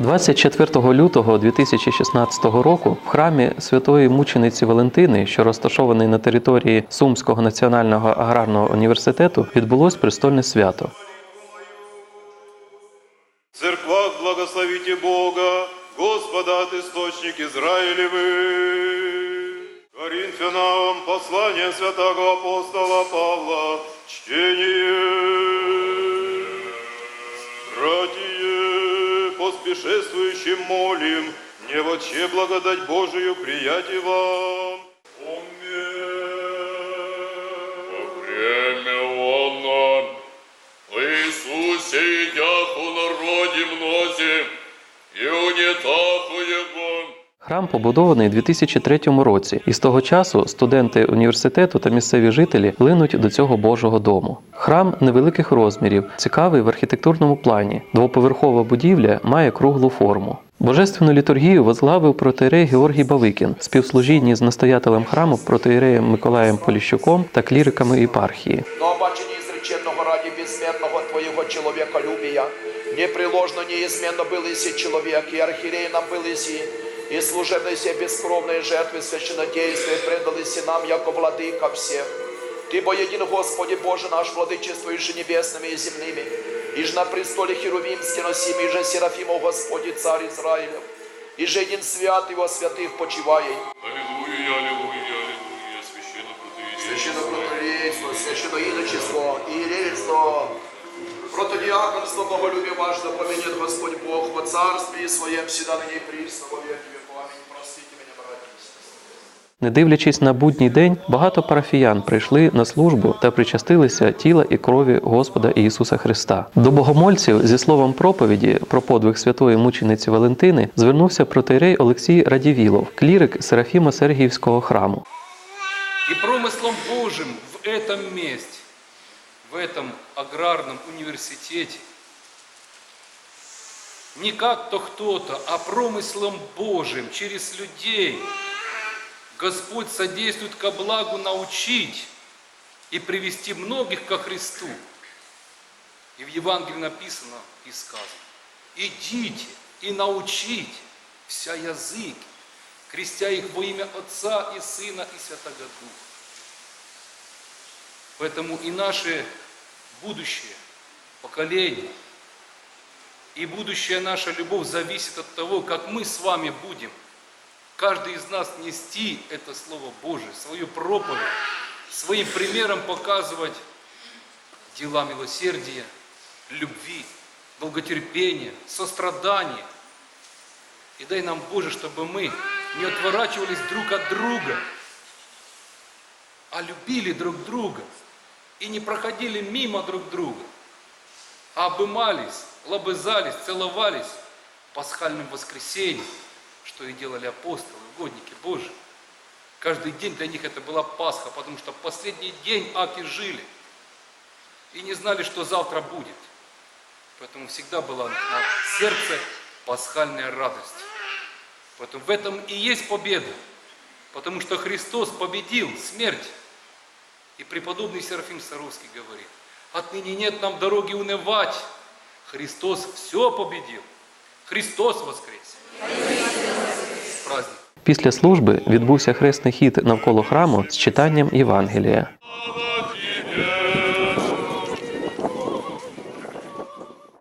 24 лютого 2016 року в храмі святої мучениці Валентини, що розташований на території Сумського національного аграрного університету, відбулось престольне свято. В церквах благословите Бога, Господа от источник Израилевы. Коринфянам послание святого апостола Павла, чтение. Братья, поспешествующим молим, не вообще благодать Божию приятий вам. Время оно, Иисусе яху народе мнозе, и унитаху Его. Храм побудований у 2003 році, і з того часу студенти університету та місцеві жителі линуть до цього Божого дому. Храм невеликих розмірів, цікавий в архітектурному плані. Двоповерхова будівля має круглу форму. Божественну літургію возглавив протеєрей Георгій Бавикін, співслужінні з настоятелем храму протеєреєм Миколаєм Поліщуком та кліриками єпархії. но обаче неизреченного ради безмерного Твоего человеколюбия, непреложно, неизменно был иси человек, и архиерей нам был иси, и служебной себе бескровной жертвы священнодействия предал иси нам, яко владыка всех. Ты, бо един Господи Боже наш, владычествуешь и небесными и земными, и же на престоле Херувимске носимый, и же Серафимов Господи, Царь Израилев, и же един свят его святых почивает. Аллилуйя, аллилуйя, аллилуйя, священно протеерей. Священно протоиерейство, священно иночество, иерейство, протодиаконство, боголюбие ваше, да поменет Господь Бог во царстве своем, всегда ныне и присно, во веки Не дивлячись на будній день, багато парафіян прийшли на службу та причастилися тіла і крові Господа Ісуса Христа. До богомольців зі словом проповіді про подвиг святої мучениці Валентини звернувся протеєрей Олексій Радівілов, клірик Серафіма Сергіївського храму. И промыслом Божьим в этом месте, в этом аграрном университете, не как-то кто-то, а промыслом Божьим через людей Господь содействует ко благу научить и привести многих ко Христу. И в Евангелии написано и сказано, идите и научите вся языки, крестя их во имя Отца и Сына и Святого Духа. Поэтому и наше будущее поколение, и будущая наша любовь зависит от того, как мы с вами будем, каждый из нас нести это Слово Божие, свою проповедь, своим примером показывать дела милосердия, любви, долготерпения, сострадания. И дай нам, Боже, чтобы мы не отворачивались друг от друга, а любили друг друга и не проходили мимо друг друга, а обымались, лобызались, целовались в пасхальном воскресенье, что и делали апостолы, угодники Божии. Каждый день для них это была Пасха, потому что последний день аки жили и не знали, что завтра будет. Поэтому всегда была на сердце пасхальная радость. Поэтому в этом и есть победа. Потому что Христос победил смерть. И преподобный Серафим Саровский говорит, отныне нет нам дороги унывать. Христос все победил. Христос воскрес. Праздник! Після служби відбувся хресний хід навколо храму з читанням Євангелія.